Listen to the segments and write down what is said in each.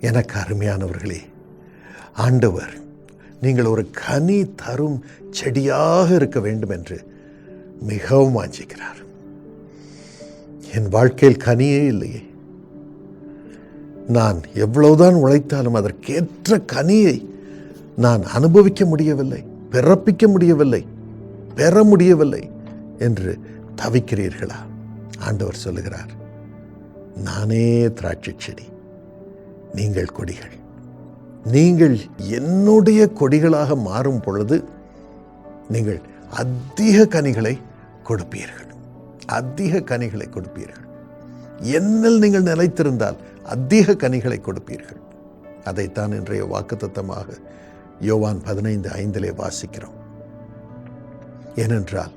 எனக்கு அருமையானவர்களே ஆண்டவர் நீங்கள் ஒரு கனி தரும் செடியாக இருக்க வேண்டும் என்று மிகவும் வாஞ்சிக்கிறார். என் வாழ்க்கையில் கனியே இல்லையே. நான் எவ்வளவுதான் உழைத்தாலும் அதற்கேற்ற கனியை நான் அனுபவிக்க முடியவில்லை பிறப்பிக்க முடியவில்லை பெற முடியவில்லை என்று தவிக்கிறீர்களா? ஆண்டவர் சொல்லுகிறார் நானே திராட்சை செடி. நீங்கள் கொடிகள். நீங்கள் என்னுடைய கொடிகளாக மாறும் பொழுது நீங்கள் அதிக கனிகளை கொடுப்பீர்கள். அதிக கனிகளை கொடுப்பீர்கள். என்னில் நீங்கள் நிலைத்திருந்தால் அதிக கனிகளை கொடுப்பீர்கள். அதைத்தான் இன்றைய வாக்குத்தத்தமாக யோவான் பதினைந்து ஐந்திலே வாசிக்கிறோம். ஏனென்றால்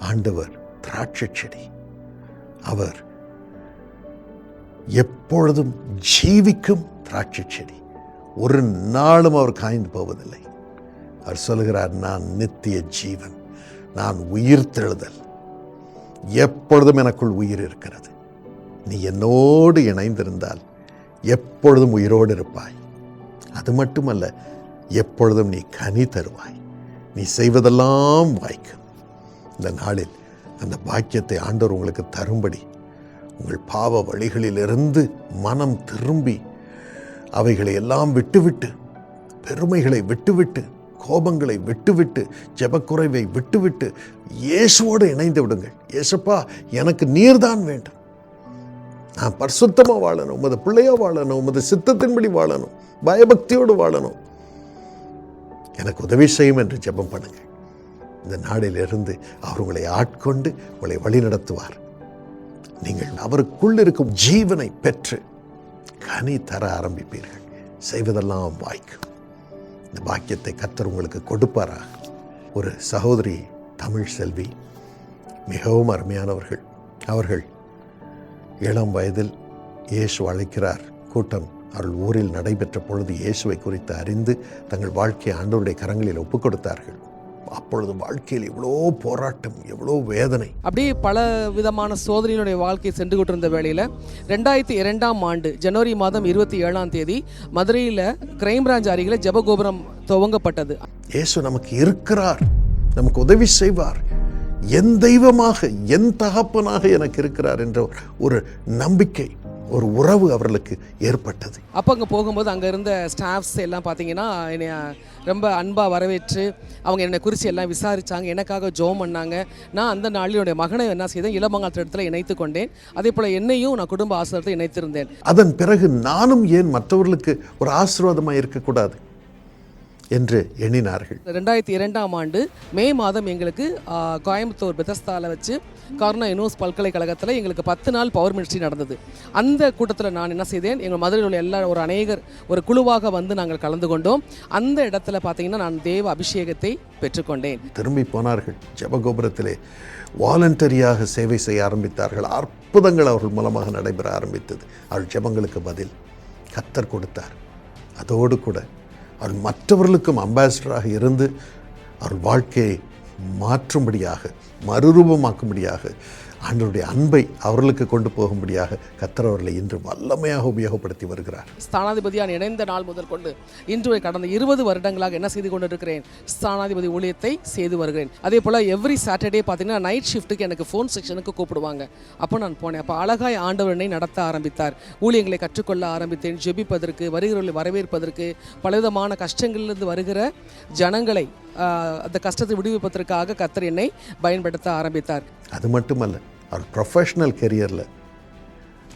ஆண்டவர் திராட்சை செடி. அவர் எப்பொழுதும் ஜீவிக்கும் திராட்சை செடி. ஒரு நாளும் அவர் காய்ந்து போவதில்லை. அவர் சொல்லுகிறார் நான் நித்திய ஜீவன் நான் உயிர் தெழுதல். எப்பொழுதும் எனக்குள் உயிர் இருக்கிறது. நீ என்னோடு இணைந்திருந்தால் எப்பொழுதும் உயிரோடு இருப்பாய். அது மட்டுமல்ல எப்பொழுதும் நீ கனி தருவாய். நீ செய்வதெல்லாம் வாய்க்கும். இந்த நாளில் அந்த பாக்கியத்தை ஆண்டவர் உங்களுக்கு தரும்படி உங்கள் பாவ வழிகளிலிருந்து மனம் திரும்பி அவைகளை எல்லாம் விட்டுவிட்டு பெருமைகளை விட்டுவிட்டு கோபங்களை விட்டுவிட்டு ஜெபக்குறைவை விட்டுவிட்டு இயேசுவோடு இணைந்து விடுங்கள். இயேசுப்பா எனக்கு நீர்தான் வேண்டும். நான் பரிசுத்தமாக வாழணும். உமது பிள்ளையாக வாழணும். உமது சித்தத்தின்படி வாழணும். பயபக்தியோடு வாழணும். எனக்கு உதவி செய்யும் என்று ஜெபம் பண்ணுங்கள். இந்த நாடிலிருந்து அவர் உங்களை ஆட்கொண்டு உங்களை வழிநடத்துவார். நீங்கள் அவருக்குள் இருக்கும் ஜீவனை பெற்று கனி தர ஆரம்பிப்பீர்கள். செய்வதெல்லாம் வாய்க்கும். இந்த பாக்கியத்தை கத்தர் உங்களுக்கு கொடுப்பாரா? ஒரு சகோதரி தமிழ் செல்வி மிகவும் அருமையானவர்கள். அவர்கள் இளம் வயதில் இயேசு அழைக்கிறார். கூட்டம் அவர்கள் ஊரில் நடைபெற்ற பொழுது இயேசுவை குறித்து அறிந்து தங்கள் வாழ்க்கையை ஆண்டவருடைய கரங்களில் ஒப்புக் கொடுத்தார்கள் அப்பொழுது வாழ்க்கையில் எவ்வளோ போராட்டம் எவ்வளோ வேதனை. அப்படியே பல விதமான சோதனையினுடைய வாழ்க்கை சென்று கொண்டிருந்த வேளையில் ரெண்டாயிரத்தி இரண்டாம் ஆண்டு ஜனவரி மாதம் இருபத்தி ஏழாம் தேதி மதுரையில் கிரைம் பிரான்ச் அருகில் ஜெபகோபுரம் துவங்கப்பட்டது. இயேசு நமக்கு இருக்கிறார் நமக்கு உதவி செய்வார். என் தெய்வமாக என் தகப்பனாக எனக்கு இருக்கிறார் என்ற ஒரு நம்பிக்கை ஒரு உறவு அவர்களுக்கு ஏற்பட்டது. அப்போ அங்கே போகும்போது அங்கே இருந்த ஸ்டாஃப்ஸ் எல்லாம் பார்த்தீங்கன்னா என்னை ரொம்ப அன்பாக வரவேற்று அவங்க என்னை குறித்து எல்லாம் விசாரித்தாங்க எனக்காக ஜோம் பண்ணாங்க. நான் அந்த நாளில் என்னுடைய மகனை என்ன செய்தேன்? இளமங்காத்து இடத்துல இணைத்து கொண்டேன். அதே போல் என்னையும் நான் குடும்ப ஆசிரியத்தை இணைத்திருந்தேன். அதன் பிறகு நானும் ஏன் மற்றவர்களுக்கு ஒரு ஆசீர்வாதமாக இருக்கக்கூடாது? என்று எண்ணினார்கள். ரெண்டாயிரத்தி இரண்டாம் ஆண்டு மே மாதம் எங்களுக்கு கோயம்புத்தூர் பெதஸ்தால வச்சு கார்னா யூனிவர்ஸ் பல்கலைக்கழகத்தில் எங்களுக்கு பத்து நாள் பவர் மினிஸ்ட்ரி நடந்தது. அந்த கூட்டத்தில் நான் என்ன செய்தேன் எங்கள் மதுரையில் உள்ள எல்லா ஒரு அநேகர் ஒரு குழுவாக வந்து நாங்கள் கலந்து கொண்டோம். அந்த இடத்துல பார்த்தீங்கன்னா நான் தேவ அபிஷேகத்தை பெற்றுக்கொண்டேன். திரும்பி போனார்கள். ஜெபகோபுரத்திலே வாலண்டரியாக சேவை செய்ய ஆரம்பித்தார்கள். அற்புதங்கள் அவர்கள் மூலமாக நடைபெற ஆரம்பித்தது. அவர்கள் ஜெபங்களுக்கு பதில் கத்தர் கொடுத்தார். அதோடு கூட அவர் மற்றவர்களுக்கும் அம்பாசிடராக இருந்து அவர் வாழ்க்கையை மாற்றும்படியாக மறுரூபமாக்கும்படியாக ஆண்டவருடைய அன்பை அவர்களுக்கு கொண்டு போகும்படியாக கத்தர் அவர்களை இன்று வல்லமையாக உபயோகப்படுத்தி வருகிறார். ஸ்தானாதிபதியான் இணைந்த நாள் முதல் கொண்டு இன்று கடந்த இருபது வருடங்களாக என்ன செய்து கொண்டிருக்கிறேன்? ஸ்தானாதிபதி ஊழியத்தை செய்து வருகிறேன். அதே போல் எவ்ரி சாட்டர்டே பார்த்தீங்கன்னா நைட் ஷிஃப்ட்டுக்கு எனக்கு ஃபோன் செக்ஷனுக்கு கூப்பிடுவாங்க. அப்போ நான் போனேன். அப்போ அழகாய் ஆண்டவரனை நடத்த ஆரம்பித்தார். ஊழியங்களை கற்றுக்கொள்ள ஆரம்பித்தேன். ஜெபிப்பதற்கு வருகிறவர்களை வரவேற்பதற்கு பலவிதமான கஷ்டங்களிலிருந்து வருகிற ஜனங்களை அந்த கஷ்டத்தை விடுவிப்பதற்காக கத்தர் என்னை பயன்படுத்த ஆரம்பித்தார். அது மட்டுமல்ல அவர் ப்ரொஃபஷனல் கெரியரில்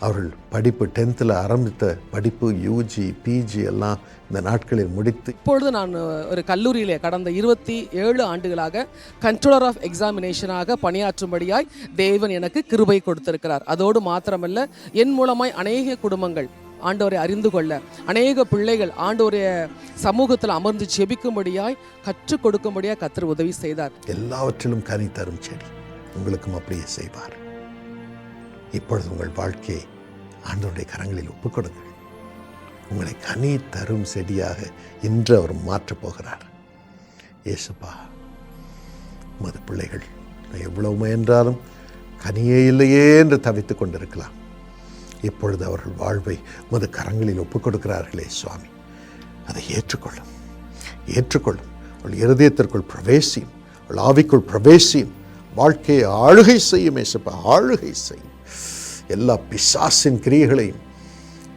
அவர்கள் படிப்பு டென்த்தில் ஆரம்பித்த படிப்பு யூஜி பிஜி எல்லாம் இந்த நாட்களில் முடித்து இப்பொழுது நான் ஒரு கல்லூரியிலே கடந்த இருபத்தி ஏழு ஆண்டுகளாக கண்ட்ரோலர் ஆஃப் எக்ஸாமினேஷனாக பணியாற்றும்படியாய் தேவன் எனக்கு கிருபை கொடுத்திருக்கிறார். அதோடு மாத்திரமல்ல என் மூலமாய் அநேக குடும்பங்கள் ஆண்டவரை அறிந்து கொள்ள. அநேக பிள்ளைகள் ஆண்டவருடைய சமூகத்தில் அமர்ந்து செபிக்கும்படியாய் கற்றுக் கொடுக்கும்படியாய் கத்தர் உதவி செய்தார். எல்லாவற்றிலும் கனி தரும் செடி உங்களுக்கும் அப்படியே செய்வார். இப்பொழுது உங்கள் வாழ்க்கையை ஆண்டவருடைய கரங்களில் ஒப்புக் கொடுங்கள் உங்களை கனி தரும் செடியாக இன்று அவர் மாற்றப் போகிறார். ஏசப்பா உமது பிள்ளைகள் எவ்வளவு முயன்றாலும் கனியே இல்லையே என்று தவித்துக் கொண்டிருக்கலாம். இப்பொழுது அவர்கள் வாழ்வை உமது கரங்களில் ஒப்புக் கொடுக்கிறார்களே சுவாமி. அதை ஏற்றுக்கொள்ளும். ஏற்றுக்கொள்ளும். அவள் இருதயத்திற்குள் பிரவேசியும் அவள் ஆவிக்குள் பிரவேசியும் வாழ்க்கையை ஆளுகை செய்யும் ஏசப்பா ஆளுகை செய்யும். எல்லா பிசாசின் கிரியைகளையும்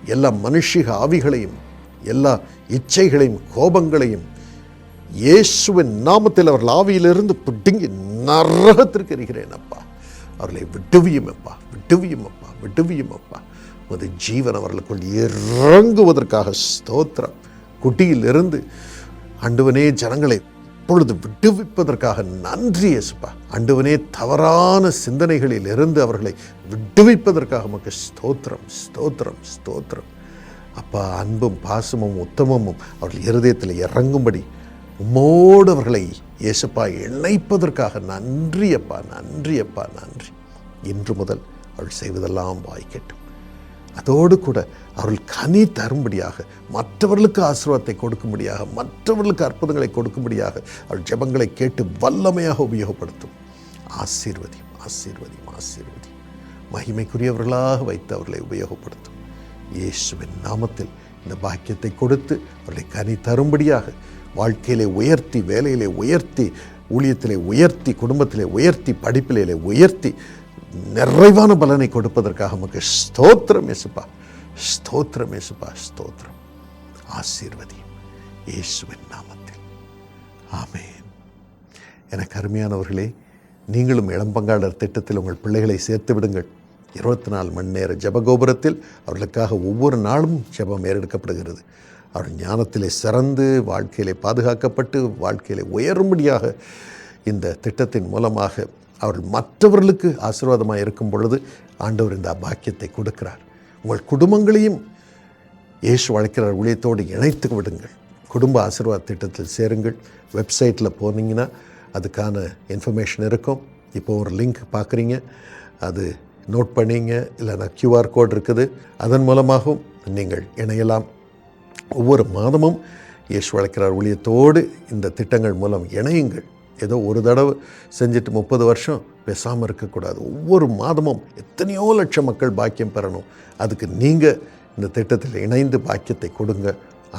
எல்லா மனுஷிக ஆவிகளையும் எல்லா இச்சைகளையும் கோபங்களையும் இயேசுவின் நாமத்தில் அவர்கள் ஆவியிலிருந்து பிடுங்கி நரகத்திற்கு இருக்கிறேன் அப்பா. அவர்களை விட்டுவியும் அப்பா விட்டுவியும் அப்பா விட்டுவியும் அப்பா. உமது ஜீவன் அவர்களுக்குள் இறங்குவதற்காக ஸ்தோத்திரம். குட்டியிலிருந்து அண்டுவனே ஜனங்களை இப்பொழுது விடுவிப்பதற்காக நன்றி இயேசுப்பா. அண்டுவனே தவறான சிந்தனைகளில் இருந்து அவர்களை விடுவிப்பதற்காக உமக்கு ஸ்தோத்திரம் ஸ்தோத்திரம் ஸ்தோத்திரம். அப்பா அன்பும் பாசமும் உத்தமமும் அவர்கள் இருதயத்தில் இறங்கும்படி உம்மோடு அவர்களை இயேசுப்பா இணைப்பதற்காக நன்றி அப்பா நன்றி அப்பா நன்றி. இன்று முதல் அவள் செய்வதெல்லாம் வாய்க்கட்டும். அதோடு கூட அவர்கள் கனி தரும்படியாக மற்றவர்களுக்கு ஆசீர்வாதத்தை கொடுக்கும்படியாக மற்றவர்களுக்கு அற்புதங்களை கொடுக்கும்படியாக அவள் ஜெபங்களை கேட்டு வல்லமையாக உபயோகப்படுத்தும். ஆசீர்வதியும் ஆசீர்வதியும் ஆசீர்வதியும். மகிமைக்குரியவர்களாக வைத்து அவர்களை உபயோகப்படுத்தும். இயேசுவின் நாமத்தில் இந்த பாக்கியத்தை கொடுத்து அவர்களை கனி தரும்படியாக வாழ்க்கையிலே உயர்த்தி வேலையிலே உயர்த்தி ஊழியத்திலே உயர்த்தி குடும்பத்திலே உயர்த்தி படிப்பிலே உயர்த்தி நிறைவான பலனை கொடுப்பதற்காக நமக்கு ஸ்தோத்திரம் இயேசுப்பா. ஸ்தோத்திரம் இயேசுப்பா ஸ்தோத்திரம். ஆசீர்வதியும் இயேசுவின் நாமத்தில். ஆமேன். எனக்கு அருமையானவர்களே நீங்களும் இளம்பங்காளர் திட்டத்தில் உங்கள் பிள்ளைகளை சேர்த்து விடுங்கள். இருபத்தி நாலு மணி நேர ஜபகோபுரத்தில் அவர்களுக்காக ஒவ்வொரு நாளும் ஜெபம் ஏறெடுக்கப்படுகிறது. அவர்கள் ஞானத்திலே சிறந்து வாழ்க்கையிலே பாதுகாக்கப்பட்டு வாழ்க்கையிலே உயரும்படியாக இந்த திட்டத்தின் மூலமாக அவர்கள் மற்றவர்களுக்கு ஆசீர்வாதமாக இருக்கும் பொழுது ஆண்டவர் இந்த பாக்கியத்தை கொடுக்கிறார். உங்கள் குடும்பங்களையும் இயேசு வழக்கிறார் ஊழியத்தோடு இணைத்து விடுங்கள். குடும்ப ஆசீர்வாத திட்டத்தில் சேருங்கள். வெப்சைட்டில் போனீங்கன்னா அதுக்கான இன்ஃபர்மேஷன் இருக்கும். இப்போ ஒரு லிங்க் பார்க்குறீங்க. அது நோட் பண்ணீங்க. இல்லைனா கியூஆர் கோட் இருக்குது. அதன் மூலமாகவும் நீங்கள் இணையலாம். ஒவ்வொரு மாதமும் இயேசு வழக்கிறார் ஊழியத்தோடு இந்த திட்டங்கள் மூலம் இணையுங்கள். ஏதோ ஒரு தடவை செஞ்சுட்டு முப்பது வருஷம் பேசாமல் இருக்கக்கூடாது. ஒவ்வொரு மாதமும் எத்தனையோ லட்சம் மக்கள் பாக்கியம் பெறணும். அதுக்கு நீங்கள் இந்த திட்டத்தில் இணைந்து பாக்கியத்தை கொடுங்க.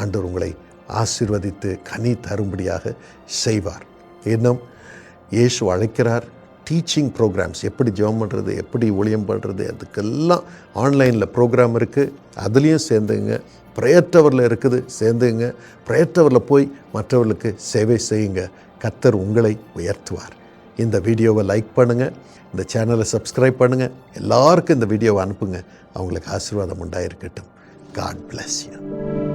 ஆண்டவர் உங்களை ஆசீர்வதித்து கனி தரும்படியாக செய்வார். இன்னும் இயேசு அழைக்கிறார். டீச்சிங் ப்ரோக்ராம்ஸ் எப்படி ஜெபம் பண்ணுறது எப்படி ஊழியம் பண்ணுறது அதுக்கெல்லாம் ஆன்லைனில் ப்ரோக்ராம் இருக்குது அதுலேயும் சேர்ந்துங்க. பிரயற்றவரில் இருக்குது சேர்ந்துங்க. பிரயற்றவரில் போய் மற்றவர்களுக்கு சேவை செய்யுங்க. கத்தர் உங்களை உயர்த்துவார். இந்த வீடியோவை லைக் பண்ணுங்கள் இந்த சேனலை சப்ஸ்கிரைப் பண்ணுங்கள் எல்லாருக்கும் இந்த வீடியோவை அனுப்புங்க. அவங்களுக்கு ஆசீர்வாதம் உண்டாயிருக்கட்டும். God bless you